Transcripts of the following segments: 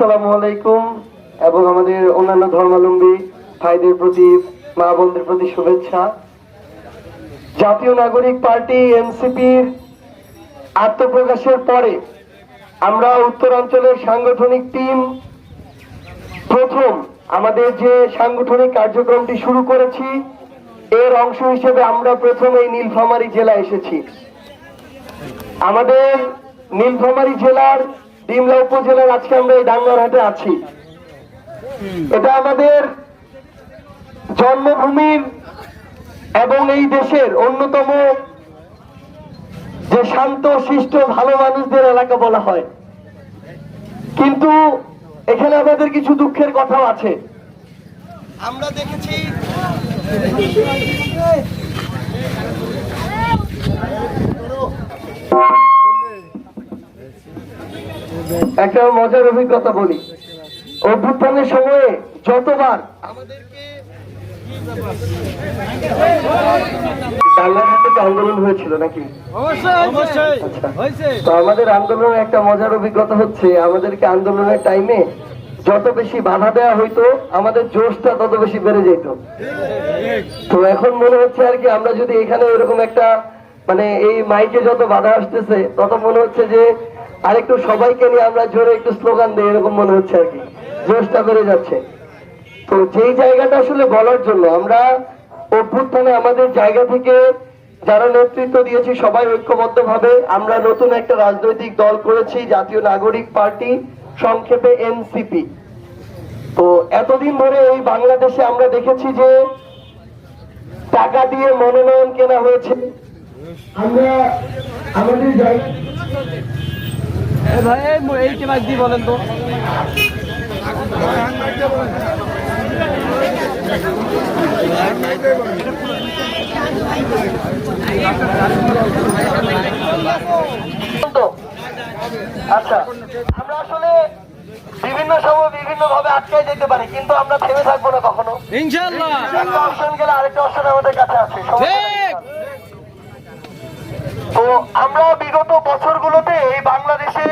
আসসালামু আলাইকুম এবং আমাদের অন্যান্য ধর্মাবলম্বী ভাইদের প্রতি, মা বোনদের প্রতি শুভেচ্ছা। জাতীয় নাগরিক পার্টি এনসিপির আত্মপ্রকাশের পরে আমরা উত্তরাঞ্চলের সাংগঠনিক টিম প্রথম আমাদের যে সাংগঠনিক কার্যক্রমটি শুরু করেছি, এর অংশ হিসেবে আমরা প্রথম এই নীলফামারী জেলা এসেছি। আমাদের নীলফামারী জেলার ডিমলা উপজেলার আজকে আমরা এই ডাঙ্গারহাটে আছি। এটা আমাদের জন্মভূমির এবং এই দেশের অন্যতম যে শান্ত, শিষ্ট, ভালো মানুষদের এলাকা বলা হয়। কিন্তু এখানে আমাদের কিছু দুঃখের কথাও আছে। আমরা দেখেছি একটা মজার অভিজ্ঞতা বলি। অভ্যুত্থানের সময়ে যতবার আমাদেরকে আন্দোলন হয়েছিল নাকি? আচ্ছা। তো আমাদের আন্দোলনের একটা মজার অভিজ্ঞতা হচ্ছে আমাদেরকে আন্দোলনের টাইমে যত বেশি বাধা দেওয়া হইতো আমাদের জোশটা তত বেশি বেড়ে যেত। তো এখন মনে হচ্ছে আর কি আমরা যদি এখানে এরকম একটা মানে এই মাইকে যত বাধা আসতেছে তত মনে হচ্ছে যে আরেকটু সবাইকে নিয়ে আমরা জোরে একটু স্লোগান দিই, এরকম মনে হচ্ছে আর কি। জোশটা করে যাচ্ছে। তো যেই জায়গাটা আসলে বলার জন্য, আমরা অভ্যুত্থানে আমাদের জায়গা থেকে যারা নেতৃত্ব দিয়েছি, সবাই ঐক্যবদ্ধ ভাবে আমরা নতুন একটা রাজনৈতিক দল করেছি, জাতীয় নাগরিক পার্টি, সংক্ষেপে এনসিপি। তো এতদিন ধরে এই বাংলাদেশে আমরা দেখেছি যে টাকা দিয়ে মনোনয়ন কেনা হয়েছে। আমরা আমাদের ভাই বলেন তো। আচ্ছা আমরা আসলে বিভিন্ন সময় বিভিন্ন ভাবে আটকাই যেতে পারি কিন্তু আমরা থেমে থাকব না কখনো। ইনশাআল্লাহ। একটা অপশন গেলে আরেকটা অপশন আমাদের কাছে আছে। তো আমরা বিগত বছরগুলোতে এই বাংলাদেশে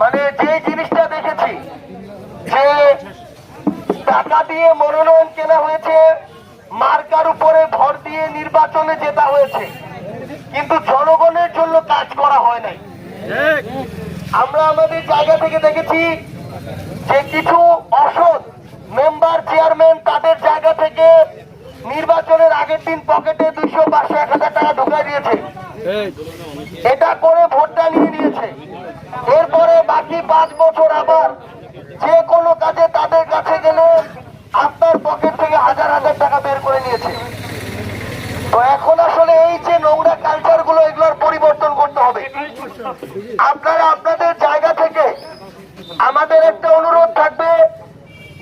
মানে যে জিনিসটা দেখেছি যে টাকা দিয়ে মনোনয়ন কেনা হয়েছে মার্কার উপরে ভর দিয়ে নির্বাচনে জেতা হয়েছে কিন্তু জনগণের জন্য কাজ করা হয় নাই ঠিক আমরা আমাদের জায়গা থেকে দেখেছি যে কিছু অসৎ মেম্বার চেয়ারম্যান তাদের জায়গা থেকে নির্বাচনের আগের দিন পকেটে দুইশো পাঁচশো, এক হাজার টাকা ঢুকাই দিয়েছে। এটা করে ভোটটা নিয়ে নিয়েছে। এরপরে বাকি পাঁচ বছর আবার যে কোনো কাজে তাদের কাছে গেলে আপনার পকেট থেকে হাজার হাজার টাকা বের করে নিয়েছে। তো এখন আসলে এই যে নোংরা কালচারগুলো, এগুলোর পরিবর্তন করতে হবে। আপনারা আপনাদের জায়গা থেকে আমাদের একটা অনুরোধ থাকবে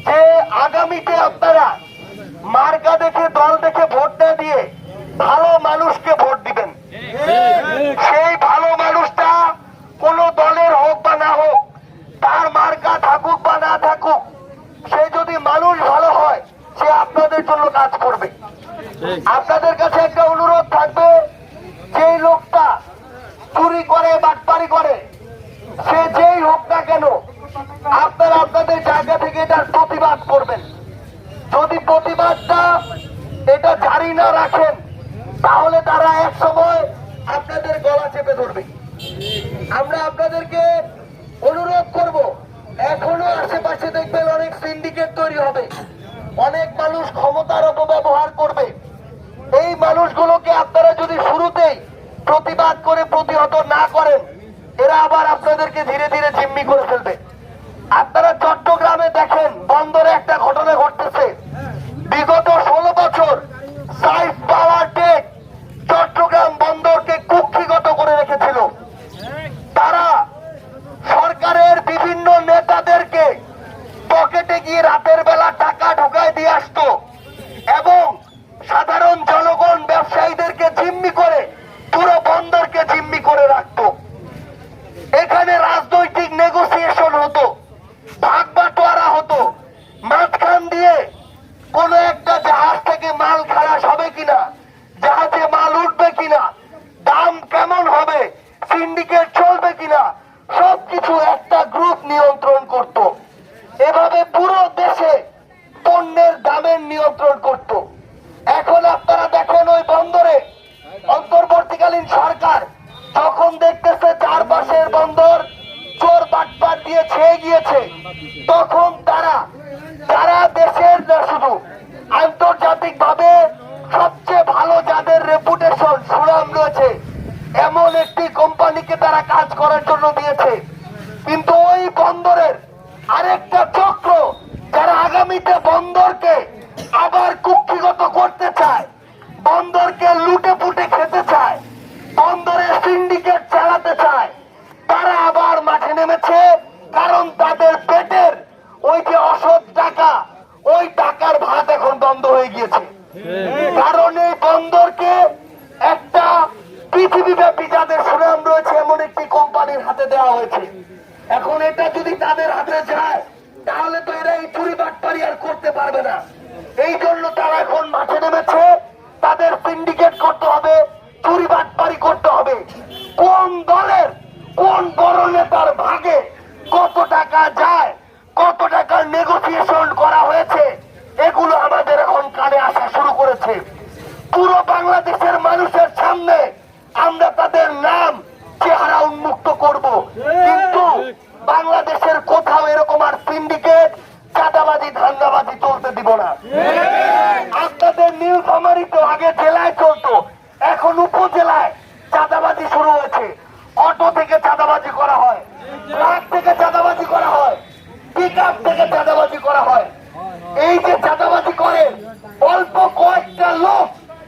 যে আগামীতে আপনারা মার্কা দেখে দল দেখে ভোট না দিয়ে ভালো মানুষকে ভোট দিবেন সেই ভালো মানুষটা কোন দলের হোক বা না হোক তার মার্কা থাকুক বা না থাকুক সে যদি মানুষ ভালো হয় সে আপনাদের জন্য কাজ করবে আপনাদের কাছে একটা অনুরোধ থাকবে যেই লোকটা চুরি করে বাটপারি করে সে যেই হোক না কেন আপনারা আপনাদের জায়গা থেকে এটার প্রতিবাদ করবেন যদি প্রতিবাদটা এটা জারি না রাখেন তাহলে তারা এক সময় আপনাদের গলা চেপে ধরবে আমরা আপনাদেরকে অনুরোধ করব এখনও আশেপাশে দেখবেন অনেক সিন্ডিকেট তৈরি হবে অনেক মানুষ ক্ষমতার অপব্যবহার করবে এই মানুষগুলোকে আপনারা যদি শুরুতেই প্রতিবাদ করে প্রতিহত না করেন এরা আবার আপনাদেরকে ধীরে ধীরে জিম্মি করে ফেলবে আপনারা চট্টগ্রামে দেখেন সিন্ডিকেট চলবে কিনা, সবকিছু একটা গ্রুপ নিয়ন্ত্রণ করতো। এভাবে পুরো দেশে পণ্যের দামের নিয়ন্ত্রণ করত। এখন আপনারা দেখেন ওই বন্দরে অন্তর্বর্তীকালীন সরকার তখন দেখতেছে চারপাশের বন্দর চোর বাটপাট দিয়ে ছেয়ে গিয়েছে তখন তারা যারা দেশের না শুধু আন্তর্জাতিক ভাবে সবচেয়ে ভালো যাদের রেপুটেশন সুনাম রয়েছে এমন একটি কোম্পানিকে তারা কাজ করার জন্য দিয়েছে কিন্তু ওই বন্দরের আরেকটা চক্র যারা আগামীতে বন্দরকে আবার কুক্ষিগত করতে চায়। বন্দরকে লুটে পুটে খেতে চায়। বন্দরের সিন্ডিকেট চালাতে চায়। তারা আবার মাঠে নেমেছে, কারণ তাদের পেটের ওই যে অসৎ টাকা, ওই টাকার ভাত এখন বন্ধ হয়ে গিয়েছে। কারণ এই বন্দরকে একটা পৃথিবীব্যাপী যাদের সুনাম রয়েছে, এমন একটি কোম্পানির হাতে দেওয়া হয়েছে। এখন এটা যদি তাদের হাতে যায়, তাহলে চুরি আর করতে পারবে না। এই জন্য তারা এখন মাঠে নেমেছে। তাদের সিন্ডিকেট করতে হবে। চুরি বাটপারি করতে হবে কোন দলের কোন বড় নেতার ভাগে কত টাকা যায় কত টাকার নেগোসিয়েশন করা হয়েছে এগুলো আমাদের এখন কানে আসা শুরু করেছে পুরো বাংলাদেশের মানুষের সামনে আমরা তাদের নাম চেহারা উন্মুক্ত করব কিন্তু বাংলাদেশের কোথাও এরকম আর সিন্ডিকেট চাঁদাবাজি ধান্দাবাজি চলতে দিব না আপনাদের নীলফামারি তো আগে জেলায় চলতো এখন উপজেলায় চাঁদাবাজি শুরু হয়েছে অটো থেকে চাঁদাবাজি করা হয় ট্রাক থেকে চাঁদাবাজি করা হয় পিক থেকে চাঁদাবাজি করা হয়। এই যে চাঁদাবাজি করে অল্প কয়েকটা লোক,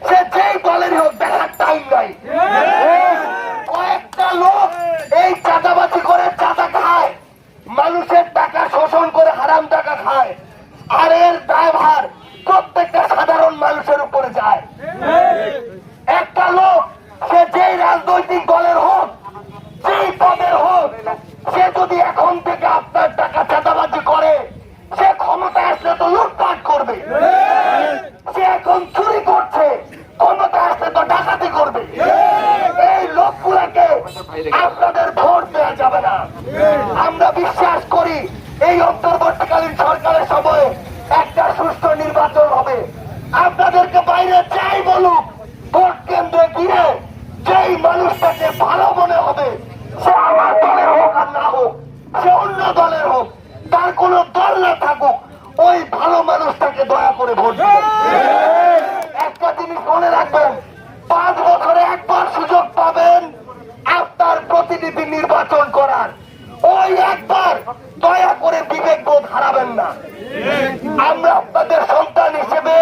সে যেই দলের হোক, দেখার টাইম নাই। কয়েকটা লোক এই চাঁদাবাজি করে চাঁদা খায়। মানুষের টাকা শোষণ করে হারাম টাকা খায়। আর এর দায়ভার প্রত্যেকটা সাধারণ মানুষের উপরে যায়। একটা লোক, সে যেই রাজনৈতিক দলের হোক যেই পদের হোক সে যদি এখন থেকে আপনার টাকা চাঁদাবাজি করে সে ক্ষমতা আসলে তো লুটপাট করবে সে এখন চুরি করছে ক্ষমতা আসলে তো ডাকাতি করবে এই লোকগুলাকে আপনাদের ভোট দেওয়া যাবে না। আমরা বিশ্বাস করি এই অন্তর্বর্তীকালীন সরকারের সময় একটা সুষ্ঠু নির্বাচন হবে। আপনাদেরকে বাইরে চাই বলুক ভোট কেন্দ্রে গিয়ে যেই মানুষটাকে ভালো মনে হবে সে আমার দলের হোক আর না হোক সে অন্য দলের হোক তার কোনো দল না থাকুক ওই ভালো মানুষটাকে দয়া করে ভোট দিবেন একটা জিনিস মনে রাখবেন প্রতিনিধি নির্বাচন করার। ওই একবার দয়া করে বিবেক বোধ হারাবেন না। আমরা আপনাদের সন্তান হিসেবে,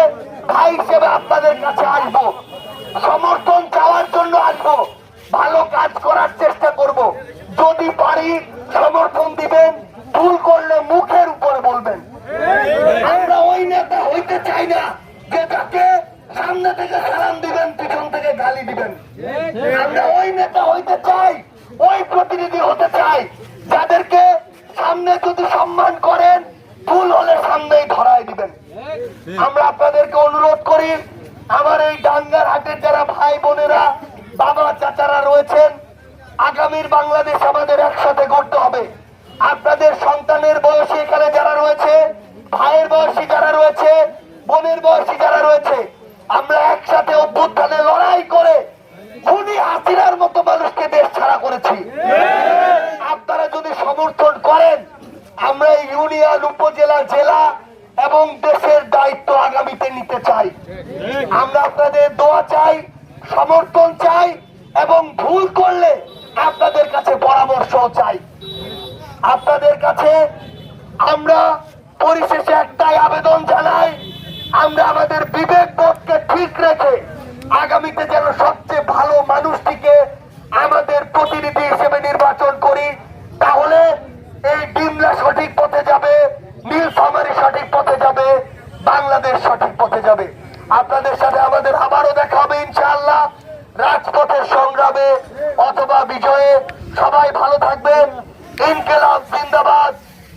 ভাই হিসেবে আপনাদের কাছে আসব। সমর্থন চাওয়ার জন্য আসব। ভালো কাজ করার চেষ্টা করব। যদি পারি, সমর্থন দিবেন, ভুল করলে মুখের উপরে বলবেন। আমরা ওই নেতা হইতে চাই না, যে তাকে সামনে থেকে সালাম দিবেন, পিছন থেকে গালি দিবেন। আমরা ওই নেতা হইতে চাই ওই প্রতিনিধি হতে চাই, যাদেরকে সামনে যদি সম্মান করেন, ভুল হলে সামনেই ধরাই দিবেন। আমরা আপনাদেরকে অনুরোধ করি, আমার এই ডাঙ্গার হাটের যারা ভাই বোনেরা, বাবা চাচারা রয়েছেন, আগামীর বাংলাদেশ আমাদের একসাথে গড়তে হবে। আপনাদের সন্তানের বয়সী এখানে যারা রয়েছে, ভাইয়ের বয়সী যারা রয়েছে, বোনের বয়সী যারা রয়েছে, আমরা একসাথে অভ্যুত্থানে লড়াই করে খুনি হাসিনার মতো মানুষকে দেশ ছাড়া করেছি। আপনারা যদি সমর্থন করেন, আমরা ইউনিয়ন উপজেলা, জেলা এবং দেশের দায়িত্ব আগামীতে নিতে চাই। আমরা আপনাদের দোয়া চাই, সমর্থন চাই এবং ভুল করলে আপনাদের কাছে পরামর্শ চাই। আপনাদের কাছে আমরা পরিশেষে একটাই আবেদন জানাই, আমরা আমাদের বিবেক বোধকে ঠিক রেখে আগামীতে যেন সবচেয়ে ভালো মানুষটিকে আমাদের প্রতিনিধি হিসেবে নির্বাচন করি, তাহলে এই ডিমলা সঠিক পথে যাবে নীল সামারি সঠিক পথে যাবে, বাংলাদেশ সঠিক পথে যাবে। আপনাদের সাথে আমাদের আবারও দেখা হবে, ইনশাআল্লাহ। রাজপথের সংগ্রামে অথবা বিজয়ে সবাই ভালো থাকবেন। ইনকেলাব জিন্দাবাদ,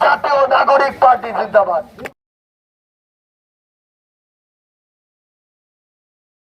জাতীয় নাগরিক পার্টি জিন্দাবাদ।